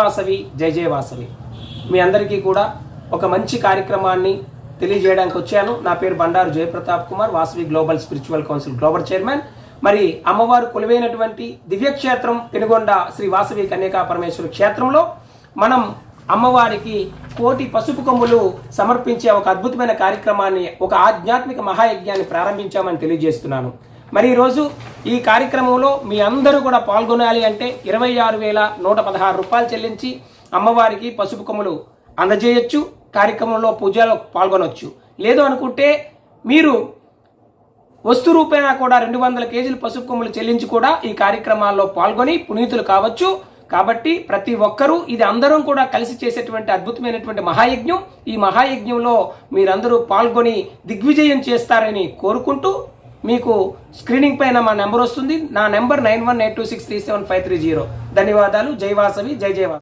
వాసవి జై జయ వాసవి. మీ అందరికీ కూడా ఒక మంచి కార్యక్రమాన్ని తెలియజేయడానికి వచ్చాను. నా పేరు Bandaru Jayaprathap Kumar Vasavi global spiritual council global chairman. మరి అమ్మవారు కొలువైనటువంటి దివ్యక్షేత్రం పెనుగొండ శ్రీ వాసవి కన్యకా పరమేశ్వర క్షేత్రంలో మనం అమ్మవారికి కోటి పసుపు కొమ్ములు సమర్పించే ఒక అద్భుతమైన కార్యక్రమాన్ని ఒక ఆధ్యాత్మిక మహాయజ్ఞాన్ని ప్రారంభించామని తెలియజేస్తున్నాను. మరి ఈరోజు ఈ కార్యక్రమంలో మీ అందరూ కూడా పాల్గొనాలి అంటే ఇరవై ఆరు వేల నూట పదహారు రూపాయలు చెల్లించి అమ్మవారికి పసుపు కొమ్ములు అందజేయచ్చు కార్యక్రమంలో పూజలో పాల్గొనవచ్చు లేదు అనుకుంటే మీరు వస్తు రూపేణా కూడా రెండు వందల కేజీలు పసుపు కొమ్ములు చెల్లించి కూడా ఈ కార్యక్రమాల్లో పాల్గొని పునీతులు కావచ్చు. కాబట్టి ప్రతి ఒక్కరూ ఇది అందరం కూడా కలిసి చేసేటువంటి అద్భుతమైనటువంటి మహాయజ్ఞం. ఈ మహాయజ్ఞంలో మీరందరూ పాల్గొని దిగ్విజయం చేస్తారని కోరుకుంటూ మీకు స్క్రీనింగ్ పైన మా నెంబర్ వస్తుంది. నా number nine one eight two six three seven five three zero. ధన్యవాదాలు. జై వాసవి. జై జై